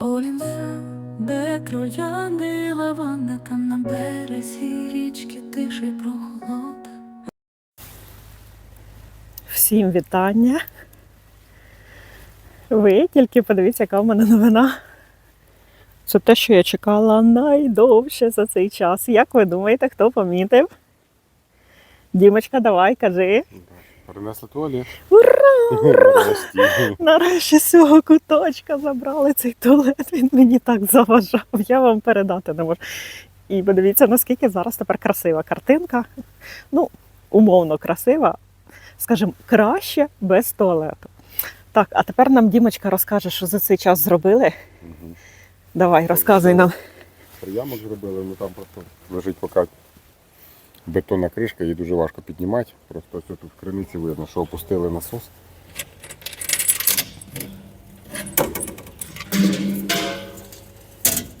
Оліве, де троянди лаванда, там на березі річки тиша й прохолода. Всім вітання. Ви тільки подивіться, яка в мене новина. Це те, що я чекала найдовше за цей час. Як ви думаєте, хто помітив? Дімочка, давай, кажи. Принесли туалет. Ура! Нарешті. Нарешті з цього куточка забрали цей туалет. Він мені так заважав. Я вам передати не можу. І подивіться, наскільки зараз тепер красива картинка. Ну, умовно красива, скажімо, краще без туалету. Так, а тепер нам Дімочка розкаже, що за цей час зробили. Мгм. Давай, розказуй нам. Приямок зробили, ну там просто лежить поки бетонна кришка, її дуже важко піднімати. Просто ось тут в криниці видно, що опустили насос.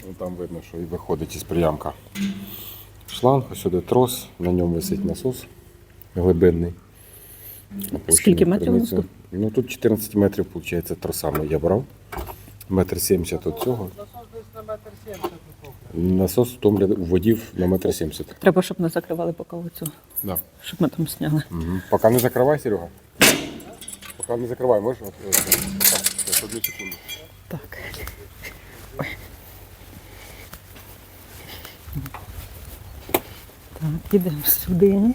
Ну, Там видно, що і виходить із приямка. Шланг, ось сюди трос, на ньому висить насос глибинний. Опущений Скільки метрів у нас криницю. Ну тут 14 метрів, виходить, тросами я брав. Метр сімдесят від цього. Насос втомлює вводів на метр сімдесят. Треба, щоб не закривали поки оцю, Да. щоб ми там сняли. Угу. Пока не закривай, Серега. Пока не закривай, можеш? Ще одну секунду. Так. Так, ідемо сюди.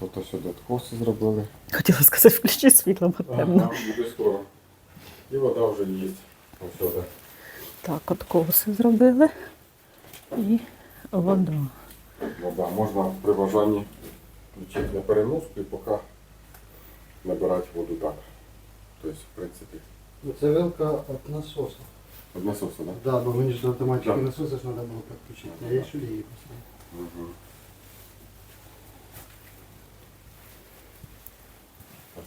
Тобто сюди коси зробили. Хотіла сказати, включи світло, бо темно. буде скоро. І вода вже є. Ось сюди. Так, от коси зробили. І вода. Вода можна при бажанні включити на переноску і поки набирати воду так. Тобто, в принципі, Ну, Це вилка від насосу. від насосу, так? Да, бо мені ж до автоматики Да. насоса ж треба було підключити. А я ще її поставив. Угу.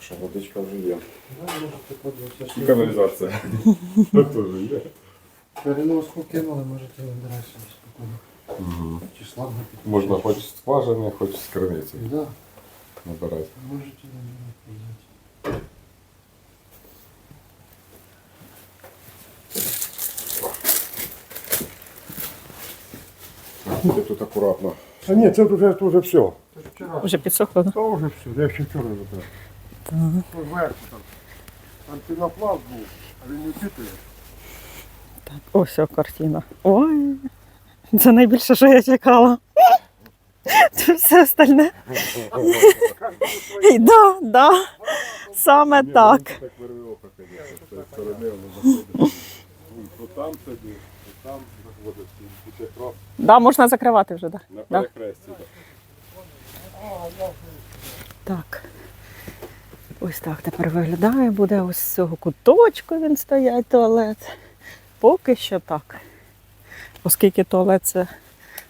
що водичка вже є. Да, можете подивитися. І каналізація. Теж є. Переноску кинули, можете вибирати собі спокійно. Угу. Чи шланг підключити. Можна хоч з скважини, хоч з криниці Да, набирати. можете вибирати. Буде тут акуратно. А ні, це вже, це вже все. Це ж вчора. Вже підсохло. да? Це вже все, я ще вчора забрав. Так. Там був, а він не вчитує. Так, ось о, картина. Ой, це найбільше, що я чекала. Це все остальне. І Да, да, саме так. Так там то там заходить. І Да, можна закривати вже, да. на Да. перехресті. так. Так. Ось так тепер виглядає, буде ось з цього куточку він стоять туалет. Поки що так. Оскільки туалет це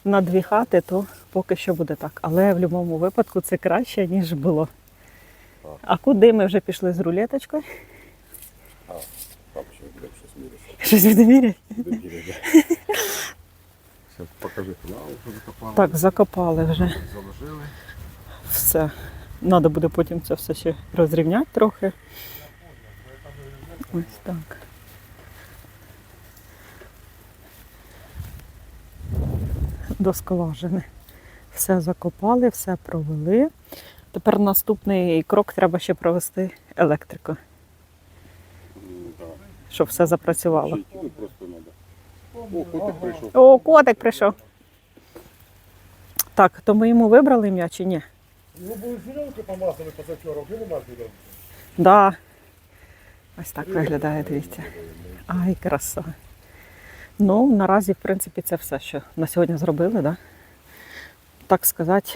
на дві хати, то поки що буде так. Але в будь-якому випадку це краще, ніж було. А куди ми вже пішли з рулеточкою? Там ще щось міряти. Щось відміряє? Покажи. Так, закопали вже Заложили. все. Треба буде потім це все ще розрівняти трохи. Ось так. До скважини. Все закопали, все провели. Тепер наступний крок треба ще провести електрику, щоб все запрацювало. О, котик прийшов. О, котик прийшов. Так, то ми йому вибрали ім'я чи ні? Його були зеленки помазали позавчора, вже нема зеленки. Да. Ось так виглядає, дивіться. Ай, краса. Ну, наразі, в принципі, це все, що на сьогодні зробили, да? так сказати,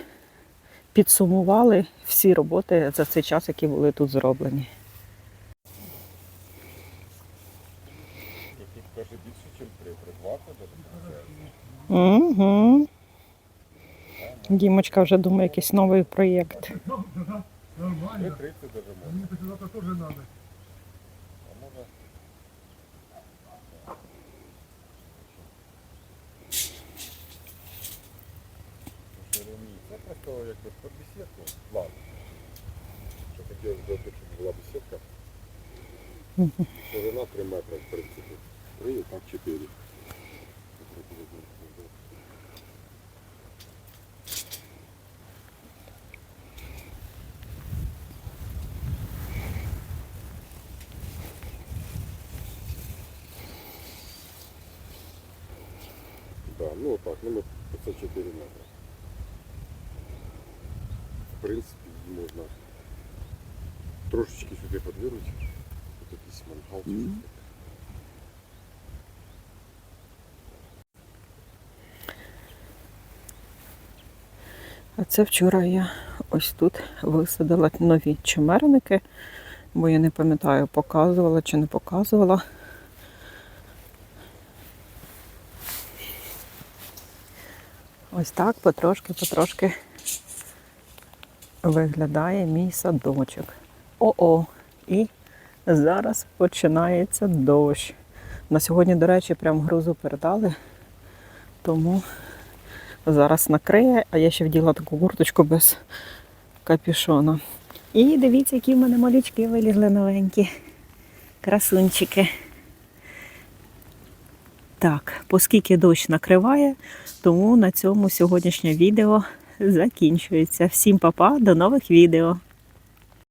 підсумували всі роботи за цей час, які були тут зроблені. Тут Дімочка вже думає якийсь новий проєкт. Даже. А просто якби під бесідку. Ладно. Що хотів зробити, щоб була бесідка. Ширина 3 метри, в принципі. 3, так 4. Да, ну так, ну ми 54 метри. В принципі, її можна трошечки сюди подвинути. Тут якийсь мангал чи щось таке. А це вчора я ось тут висадила нові чимерники, бо я не пам'ятаю, показувала чи не показувала. Ось так потрошки-потрошки виглядає мій садочок. О-о! І зараз починається дощ. На сьогодні, до речі, прям грузу передали, тому зараз накриє, а я ще вділа таку курточку без капюшона. І дивіться, які в мене малючки вилізли новенькі. Красунчики. Так, оскільки дощ накриває, тому на цьому сьогоднішнє відео закінчується. Всім па-па, до нових відео!